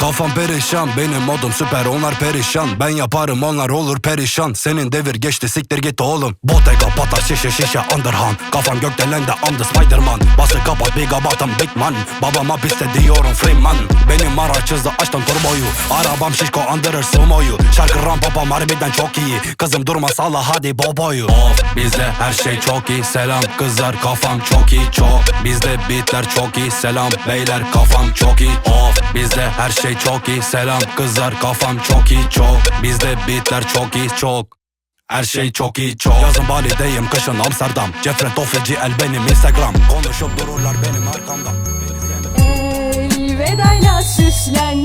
Kafam perişan benim modum süper onlar perişan. Ben yaparım onlar olur perişan. Senin devir geçti siktir git oğlum. Bottega patar şişe şişe underhand. Kafam gökdelende I'm the Spiderman. Bası kapat bir gabatım big man Babama piste diyorum Freeman. Benim araç hızlı açtım turboyu. Arabam şişko andırır sumoyu. Şarkı ram papam harbiden çok iyi. Kızım durma salla hadi boboyu. Of bizde her şey çok iyi. Selam kızlar kafam çok iyi çok. Bizde beatler çok iyi. Selam beyler kafam çok iyi bizde her şey çok iyi. Selam kızlar kafam çok iyi çok. Bizde beatler çok iyi çok. Her şey çok iyi çok. Yazın Bali'deyim kışın Amsterdam. Cefre Tofeci el benim Instagram. Konuşup dururlar benim arkamdan Elvedayla süslen